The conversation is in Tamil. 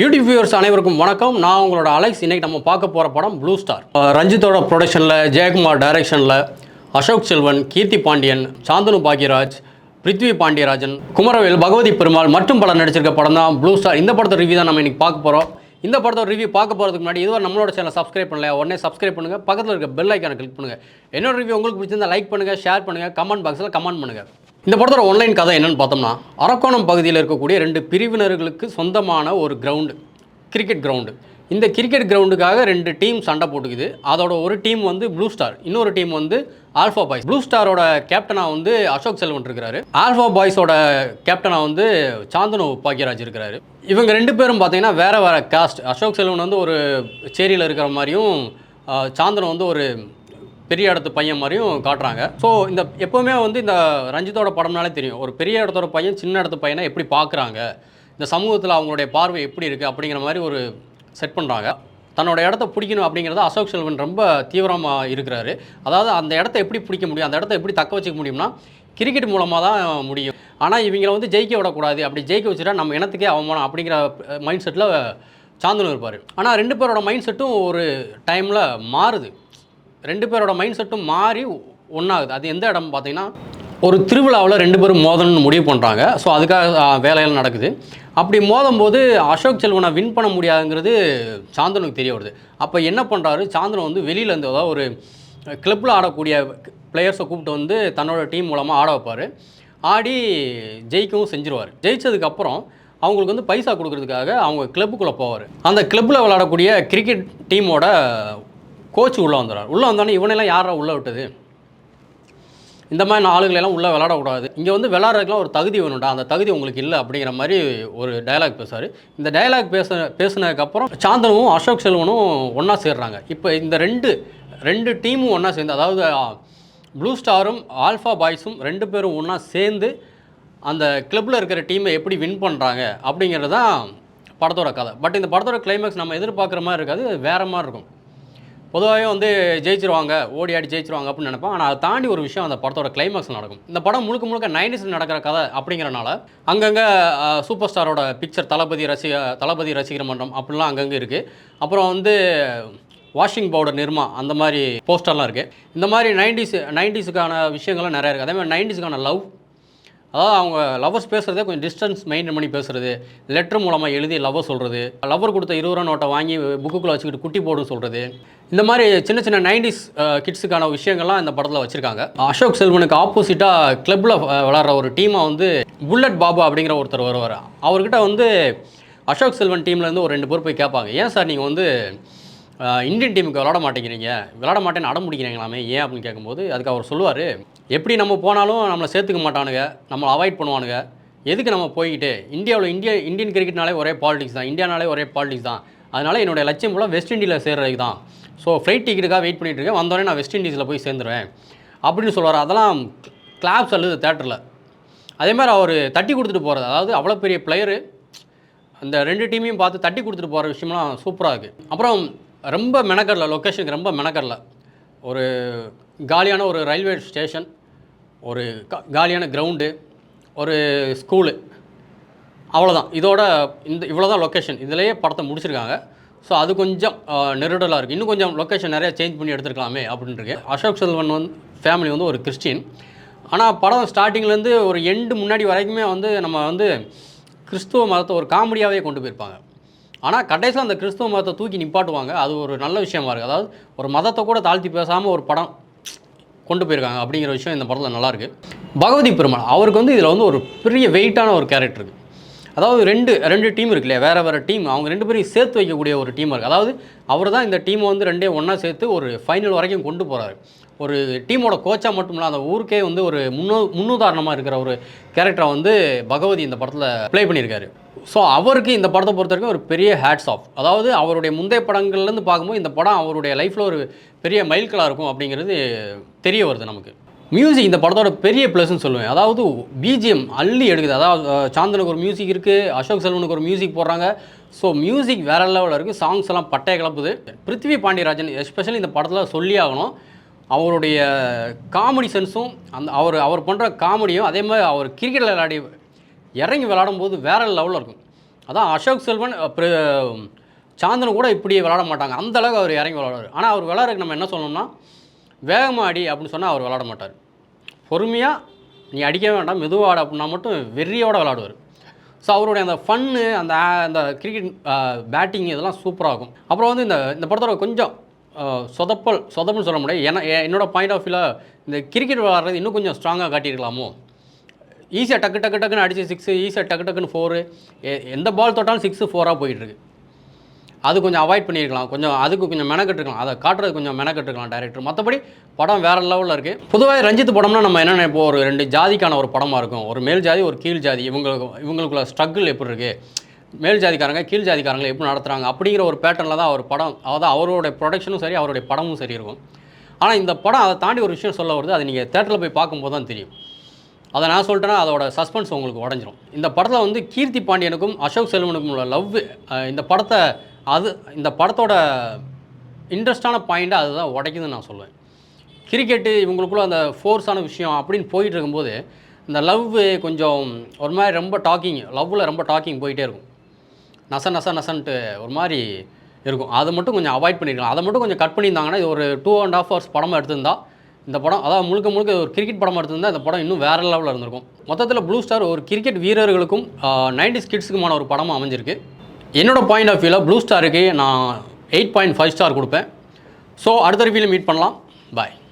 யூடியூப் வியூவர்ஸ் அனைவருக்கும் வணக்கம். நான் உங்களோட அலெக்ஸ். இன்னைக்கு நம்ம பார்க்க போகிற படம் ப்ளூ ஸ்டார் ரஞ்சித்தோட ப்ரொடக்ஷனில் ஜெயக்குமார் டைரக்ஷனில் அசோக் செல்வன் கீர்த்தி பாண்டியன் சாந்தனு பாக்யராஜ் பிருத்வி பாண்டியராஜன் குமரவேல் பகவதி பெருமாள் மற்றும் பலர் நடிச்சிருக்க படம் தான் ப்ளூ ஸ்டார் இந்த படத்தை ரிவ்யூ தான் நம்ம இன்றைக்கி பார்க்க போகிறோம் இந்த படத்தோட ரிவ்யூ பார்க்க போகிறதுக்கு முன்னாடி இதுவரை நம்மளோட சேனல் சப்ஸ்கிரைப் பண்ணல உடனே சப்ஸ்கிரைப் பண்ணுங்கள் பக்கத்தில் இருக்க பெல் ஐக்கானை கிளிக் பண்ணுங்கள் என்னோட ரிவ்யூ உங்களுக்கு பிடிச்சிருந்தா லைக் பண்ணுங்கள் ஷேர் பண்ணுங்கள் கமெண்ட் பாக்ஸில் கமெண்ட் பண்ணுங்கள் இந்த படத்தோட ஒன்லைன் கதை என்னென்னு பார்த்தோம்னா அரக்கோணம் பகுதியில் இருக்கக்கூடிய ரெண்டு பிரிவினர்களுக்கு சொந்தமான ஒரு கிரவுண்டு கிரிக்கெட் கிரவுண்டு இந்த கிரிக்கெட் கிரவுண்டுக்காக ரெண்டு டீம் சண்டை போட்டுக்குது. அதோட ஒரு டீம் வந்து ப்ளூ ஸ்டார் இன்னொரு டீம் வந்து ஆல்ஃபா பாய்ஸ் ப்ளூ ஸ்டாரோட கேப்டனாக வந்து அசோக் செல்வன் இருக்கிறாரு. ஆல்ஃபா பாய்ஸோட கேப்டனாக வந்து சாந்தனு பாக்யராஜ் இருக்கிறாரு. இவங்க ரெண்டு பேரும் பார்த்தீங்கன்னா வேறு வேறு காஸ்ட் அசோக் செல்வன் வந்து ஒரு சேரியில் இருக்கிற மாதிரியும் சாந்தனு வந்து ஒரு பெரிய இடத்து பையன் மாதிரியும் காட்டுறாங்க. ஸோ இந்த எப்போவுமே வந்து இந்த ரஞ்சித்தோட படம்னாலே தெரியும். ஒரு பெரிய இடத்தோட பையன் சின்ன இடத்து பையனை எப்படி பார்க்குறாங்க? இந்த சமூகத்தில் அவங்களுடைய பார்வை எப்படி இருக்குது அப்படிங்கிற மாதிரி ஒரு செட் பண்ணுறாங்க தன்னோட இடத்த பிடிக்கணும் அப்படிங்கிறத அசோக் செல்வன் ரொம்ப தீவிரமாக இருக்கிறாரு. அதாவது அந்த இடத்த எப்படி பிடிக்க முடியும்? அந்த இடத்த எப்படி தக்க வச்சுக்க முடியும்னா கிரிக்கெட் மூலமாக தான் முடியும். ஆனால் இவங்களை வந்து ஜெயிக்க விடக்கூடாது. அப்படி ஜெயிக்க வச்சுட்டா நம்ம இனத்துக்கே அவமானம் அப்படிங்கிற மைண்ட் செட்டில் சாந்தனும் இருப்பார். ஆனால் ரெண்டு பேரோட மைண்ட் செட்டும் ஒரு டைமில் மாறுது. ரெண்டு பேரோட மைண்ட் செட்டும் மாறி ஒன்றாகுது அது எந்த இடம் பார்த்தீங்கன்னா ஒரு திருவிழாவில் ரெண்டு பேரும் மோதணும்னு முடிவு பண்ணுறாங்க ஸோ அதுக்காக ஆ, வேலைகள் நடக்குது. அப்படி மோதும் போது அசோக் செல்வனை வின் பண்ண முடியாதுங்கிறது சாந்தனுக்கு தெரிய வருது. அப்போ என்ன பண்ணுறாரு சாந்தனு வந்து வெளியிலேருந்து அதாவது ஒரு கிளப்பில் ஆடக்கூடிய பிளேயர்ஸை கூப்பிட்டு வந்து தன்னோட டீம் மூலமாக ஆட வைப்பார். ஆடி ஜெயிக்கவும் செஞ்சிருவார். ஜெயிச்சதுக்கப்புறம் அவங்களுக்கு வந்து பைசா கொடுக்கறதுக்காக அவங்க கிளப்புக்குள்ளே போவார். அந்த கிளப்பில் விளையாடக்கூடிய கிரிக்கெட் டீமோட கோச் உள்ளே வந்துடுறார். உள்ளே வந்தோடனே இவனெல்லாம் யாரா உள்ளே விட்டது? இந்த மாதிரி ஆளுங்களை உள்ளே விளாடக்கூடாது. இங்கே வந்து விளாட்றதுக்குலாம் ஒரு தகுதி வேணும்டா. அந்த தகுதி உங்களுக்கு இல்லை அப்படிங்கிற மாதிரி ஒரு டயலாக் பேசுவார். இந்த டயலாக் பேச பேசுனதுக்கப்புறம் சாந்தனும் அசோக் செல்வனும் ஒன்றா சேர்றாங்க. இப்போ இந்த ரெண்டு ரெண்டு டீமும் ஒன்றா சேர்ந்து அதாவது ப்ளூ ஸ்டாரும் ஆல்ஃபா பாய்ஸும் ரெண்டு பேரும் ஒன்றா சேர்ந்து அந்த கிளப்பில் இருக்கிற டீமை எப்படி வின் பண்ணுறாங்க அப்படிங்கிறது தான் படத்தோட கதை. பட் இந்த படத்தோட கிளைமேக்ஸ் நம்ம எதிர்பார்க்குற மாதிரி இருக்காது. வேறு மாதிரி இருக்கும். பொதுவாகவே வந்து ஜெயிச்சிருவாங்க ஓடி ஆடி ஜெயிச்சிருவாங்க அப்படின்னு நினைப்போம். ஆனால் அதை தாண்டி ஒரு விஷயம் அந்த படத்தோட கிளைமேக்ஸ் நடக்கும். இந்த படம் முழுக்க முழுக்க நைன்டிஸில் நடக்கிற கதை அப்படிங்கிறனால அங்கங்கே சூப்பர் ஸ்டாரோட பிக்சர் தளபதி ரசிக தளபதி ரசிகர் மன்றம் அப்படிலாம் அங்கங்கே இருக்குது அப்புறம் வந்து வாஷிங் பவுடர் நிர்மா அந்த மாதிரி போஸ்டர்லாம் இருக்குது இந்த மாதிரி நைன்டிஸ் நைன்டிஸுக்கான விஷயங்கள்லாம் நிறையா இருக்குது அதே மாதிரி நைன்டிஸுக்கான லவ் அதாவது அவங்க லவ்வர்ஸ் பேசுகிறதே கொஞ்சம் டிஸ்டன்ஸ் மெயின்டைன் பண்ணி பேசுகிறது லெட்டர் மூலமாக எழுதி லவ்வர் சொல்கிறது லவ்வர் கொடுத்த இருபது ரூபா நோட்டை வாங்கி புக்குக்குள்ளே வச்சுக்கிட்டு குட்டி போடுன்னு சொல்கிறது இந்த மாதிரி சின்ன சின்ன நைன்டிஸ் கிட்ஸுக்கான விஷயங்கள்லாம் இந்த படத்தில் வச்சுருக்காங்க. அசோக் செல்வனுக்கு ஆப்போசிட்டாக கிளப்பில் விளாட்ற ஒரு டீமாக வந்து புல்லட் பாபு அப்படிங்கிற ஒருத்தர் வருவார். அவர்கிட்ட வந்து அசோக் செல்வன் டீம்லேருந்து ஒரு ரெண்டு பேர் போய் கேட்பாங்க. ஏன் சார் நீங்கள் வந்து இந்தியன் டீமுக்கு விளாட மாட்டேங்கிறீங்க. விளாட மாட்டேன்னு அடம் முடிக்கிறீங்களாமே ஏன் அப்படின்னு கேட்கும்போது அதுக்கு அவர் சொல்லுவார் எப்படி நம்ம போனாலும் நம்மளை சேர்த்துக்க மாட்டானுங்க. நம்மளை அவாய்ட் பண்ணுவானுங்க. எதுக்கு நம்ம போய்கிட்டு இந்தியாவில் இந்தியா இந்தியன் கிரிக்கெட்னாலே ஒரே பாலிடிக்ஸ் தான். இந்தியானாலே ஒரே பாலிடிக்ஸ் தான். அதனால் என்னுடைய லட்சியம் ஃபுல்லாக வெஸ்ட் இண்டீஸில் சேர்றதுக்கு தான். ஸோ ஃப்ளைட் டிக்கெட்டுக்காக வெயிட் பண்ணிகிட்டு இருக்கேன். வந்தோடனே நான் வெஸ்ட் இண்டீஸில் போய் சேர்ந்துருவேன். அப்படின்னு சொல்லுவார். அதெல்லாம் கிளாப்ஸ் அல்லது தேட்டரில் அதே மாதிரி அவர் தட்டி கொடுத்துட்டு போகிறது அதாவது அவ்வளோ பெரிய பிளேயரு அந்த ரெண்டு டீமையும் பார்த்து தட்டி கொடுத்துட்டு போகிற விஷயம்லாம் சூப்பராக இருக்குது அப்புறம் ரொம்ப மெனக்கடல லொக்கேஷனுக்கு ரொம்ப மெனக்கடல. ஒரு காலியான ஒரு ரயில்வே ஸ்டேஷன் ஒரு காலியான கிரவுண்டு ஒரு ஸ்கூலு. அவ்வளோதான். இதோட இந்த இவ்வளோ தான் லொக்கேஷன் இதிலேயே படத்தை முடிச்சிருக்காங்க. ஸோ அது கொஞ்சம் நெருடலாக இருக்குது இன்னும் கொஞ்சம் லொக்கேஷன் நிறையா சேஞ்ச் பண்ணி எடுத்துருக்கலாமே அப்படின்ட்டு அசோக் செல்வன் வந்து ஃபேமிலி வந்து ஒரு கிறிஸ்டின். ஆனால் படம் ஸ்டார்டிங்லேருந்து ஒரு எண்டு முன்னாடி வரைக்குமே வந்து நம்ம வந்து கிறிஸ்துவ மதத்தை ஒரு காமெடியாகவே கொண்டு போயிருப்பாங்க. ஆனால் கடைசியில் அந்த கிறிஸ்துவ மதத்தை தூக்கி நிப்பாட்டுவாங்க. அது ஒரு நல்ல விஷயமா இருக்குது அதாவது ஒரு மதத்தை கூட தாழ்த்தி பேசாமல் ஒரு படம் கொண்டு போயிருக்காங்க அப்படிங்கிற விஷயம் இந்த படத்தில் நல்லாயிருக்கு பகவதி பெருமாள் அவருக்கு வந்து இதில் வந்து ஒரு பெரிய வெயிட்டான ஒரு கேரக்டர் இருக்குது அதாவது ரெண்டு ரெண்டு டீம் இருக்கு இல்லையா? வேறு வேறு டீம் அவங்க ரெண்டு பேரையும் சேர்த்து வைக்கக்கூடிய ஒரு டீம் இருக்குது அதாவது அவர் தான் இந்த டீமை வந்து ரெண்டே ஒன்றா சேர்த்து ஒரு ஃபைனல் வரைக்கும் கொண்டு போகிறாரு ஒரு டீமோட கோச்சாக மட்டும் இல்லை அந்த ஊருக்கே வந்து ஒரு முன்னு முன்னுதாரணமாக இருக்கிற ஒரு கேரக்டரை வந்து பகவதி இந்த படத்தில் ப்ளே பண்ணியிருக்காரு. ஸோ அவருக்கு இந்த படத்தை பொறுத்த வரைக்கும் ஒரு பெரிய ஹேட்ஸ் ஆஃப் அதாவது அவருடைய முந்தைய படங்கள்லேருந்து பார்க்கும்போது இந்த படம் அவருடைய லைஃப்பில் ஒரு பெரிய மைல்கலாக இருக்கும் அப்படிங்கிறது தெரிய வருது நமக்கு. மியூசிக் இந்த படத்தோட பெரிய ப்ளஸ்ன்னு சொல்லுவேன். அதாவது பிஜிஎம் அள்ளி எடுக்குது. அதாவது சாந்தனுக்கு ஒரு மியூசிக் இருக்குது அசோக் செல்வனுக்கு ஒரு மியூசிக் போடுறாங்க. ஸோ மியூசிக் வேற லெவலில் இருக்குது சாங்ஸ் எல்லாம் பட்டைய கிளப்புது. பிருத்வி பாண்டியராஜன் எஸ்பெஷலி இந்த படத்தில் சொல்லி ஆகணும். அவருடைய காமெடி சென்ஸும் அந்த அவர் அவர் பண்ணுற காமெடியும் அதே மாதிரி அவர் கிரிக்கெட் விளையாடி இறங்கி விளாடும்போது வேற லெவலில் இருக்கும். அதான் அசோக் செல்வன் அப்புறம் சாந்தனு கூட இப்படி விளாட மாட்டாங்க. அந்த அளவுக்கு அவர் இறங்கி விளாடுவார் ஆனால் அவர் விளாட்றதுக்கு நம்ம என்ன சொல்லணும்னா வேகமாக அடி அப்படின்னு சொன்னால் அவர் விளாட மாட்டார். பொறுமையாக நீ அடிக்க வேண்டாம் மெதுவாக ஆடு அப்படின்னா மட்டும் வெறியோட விளாடுவார் ஸோ அவருடைய அந்த ஃபன்னு அந்த அந்த கிரிக்கெட் பேட்டிங் இதெல்லாம் சூப்பராக இருக்கும். அப்புறம் வந்து இந்த இந்த படத்தோட கொஞ்சம் சொதப்பல் சொதப்புன்னு சொல்ல முடியாது. ஏன்னா என்னோடய பாயிண்ட் ஆஃப் வியூவில் இந்த கிரிக்கெட் விளாட்றது இன்னும் கொஞ்சம் ஸ்ட்ராங்காக காட்டியிருக்கலாமோ? ஈஸியாக டக்கு டக்கு டக்குன்னு அடிச்சு சிக்ஸு ஈஸியாக டக்கு டக்குன்னு ஃபோரு எந்த பால் தொட்டாலும் சிக்ஸு ஃபோராக போயிட்டுருக்கு. அது கொஞ்சம் அவாய்ட் பண்ணியிருக்கலாம். கொஞ்சம் அதுக்கு கொஞ்சம் மெனக்கெட்டுருக்கலாம் அதை காட்டுறது கொஞ்சம் மெனக்கெட்டுருக்கலாம் டேரக்டர் மற்றபடி படம் வேறு லெவலில் இருக்குது பொதுவாக ரஞ்சித் படம்னா நம்ம என்ன நினைப்போம் ஒரு ரெண்டு ஜாதிக்கான ஒரு படமாக இருக்கும். ஒரு மேல் ஜாதி ஒரு கீழ் ஜாதி. இவங்களுக்கு இவங்களுக்குள்ள ஸ்ட்ரகிள் எப்படி இருக்குது மேல் ஜாதிக்காரங்க கீழ் ஜாதிக்காரங்களை எப்படி நடத்துகிறாங்க அப்படிங்கிற ஒரு பேட்டர்னில் தான் அவர் படம் அதாவது அவரோட ப்ரொடக்ஷனும் சரி அவருடைய படமும் சரி இருக்கும். ஆனால் இந்த படம் அதை தாண்டி ஒரு விஷயம் சொல்ல வருது. அது நீங்கள் தேட்டரில் போய் பார்க்கும்போது தான் தெரியும். அதை நான் சொல்லிட்டேன்னா அதோட சஸ்பென்ஸ் உங்களுக்கு உடஞ்சிரும். இந்த படத்தில் வந்து கீர்த்தி பாண்டியனுக்கும் அசோக் செல்வனுக்கும் உள்ள லவ் இந்த படத்தை அது இந்த படத்தோட இன்ட்ரெஸ்டான பாயிண்ட்டை அதுதான் உடைக்குதுன்னு நான் சொல்லுவேன் கிரிக்கெட்டு இவங்களுக்குள்ள அந்த ஃபோர்ஸான விஷயம் அப்படின்னு போயிட்டு இருக்கும்போது இந்த லவ் கொஞ்சம் ஒரு மாதிரி ரொம்ப டாக்கிங் லவ்வில் ரொம்ப டாக்கிங் போயிட்டே இருக்கும். நச நச நசன்ட்டு ஒரு மாதிரி இருக்கும். அதை மட்டும் கொஞ்சம் அவாய்ட் பண்ணியிருக்கலாம் அதை மட்டும் கொஞ்சம் கட் பண்ணியிருந்தாங்கன்னா இது ஒரு டூ அண்ட் ஹாஃப் ஹவர்ஸ் படமாக எடுத்திருந்தால் இந்த படம் அதாவது முழுக்க முழுக்க ஒரு கிரிக்கெட் படம் எடுத்திருந்தால் இந்த படம் இன்னும் வேறு லெவலில் இருந்திருக்கும். மொத்தத்தில் ப்ளூ ஸ்டார் ஒரு கிரிக்கெட் வீரர்களுக்கும் நைன்டிஸ் கிட்ஸுக்குமான ஒரு படமாக அமைஞ்சிருக்கு. என்னோடய பாயிண்ட் ஆஃப் வியூவில் ப்ளூ ஸ்டாருக்கு நான் எயிட் பாயிண்ட் ஃபைவ் ஸ்டார் கொடுப்பேன். ஸோ அடுத்த ரிவியூவில் மீட் பண்ணலாம். பாய்